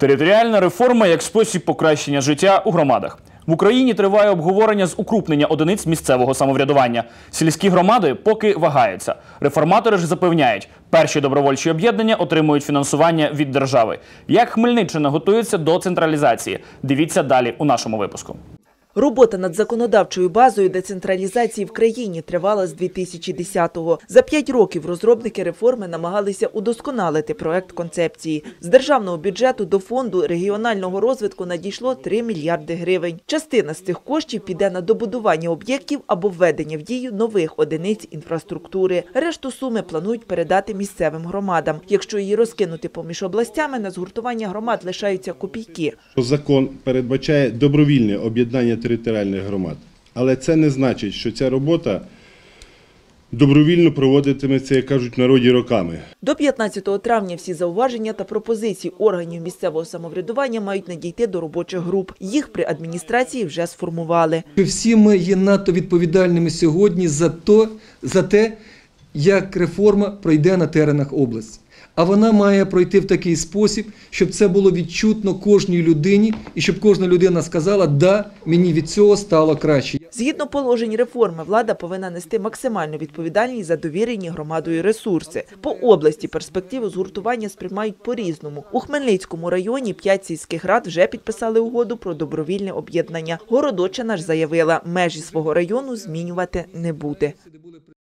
Територіальна реформа як спосіб покращення життя у громадах. В Україні триває обговорення з укрупнення одиниць місцевого самоврядування. Сільські громади поки вагаються. Реформатори ж запевняють, перші добровольчі об'єднання отримують фінансування від держави. Як Хмельниччина готується до централізації? Дивіться далі у нашому випуску. Робота над законодавчою базою децентралізації в країні тривала з 2010-го. За п'ять років розробники реформи намагалися удосконалити проект концепції. З державного бюджету до фонду регіонального розвитку надійшло 3 мільярди гривень. Частина з цих коштів піде на добудування об'єктів або введення в дію нових одиниць інфраструктури. Решту суми планують передати місцевим громадам. Якщо її розкинути поміж областями, на згуртування громад лишаються копійки. закон передбачає добровільне об'єднання територіальних громад. Але це не значить, що ця робота добровільно проводитиметься, як кажуть в народі, роками. До 15 травня всі зауваження та пропозиції органів місцевого самоврядування мають надійти до робочих груп. Їх при адміністрації вже сформували. Всі ми є надто відповідальними сьогодні за, то, за те, як реформа пройде на теренах області. А вона має пройти в такий спосіб, щоб це було відчутно кожній людині, і щоб кожна людина сказала, да, мені від цього стало краще. Згідно положень реформи, влада повинна нести максимальну відповідальність за довірені громадою ресурси. По області перспективу згуртування сприймають по-різному. У Хмельницькому районі п'ять сільських рад вже підписали угоду про добровільне об'єднання. Городочина ж заявила, межі свого району змінювати не буде.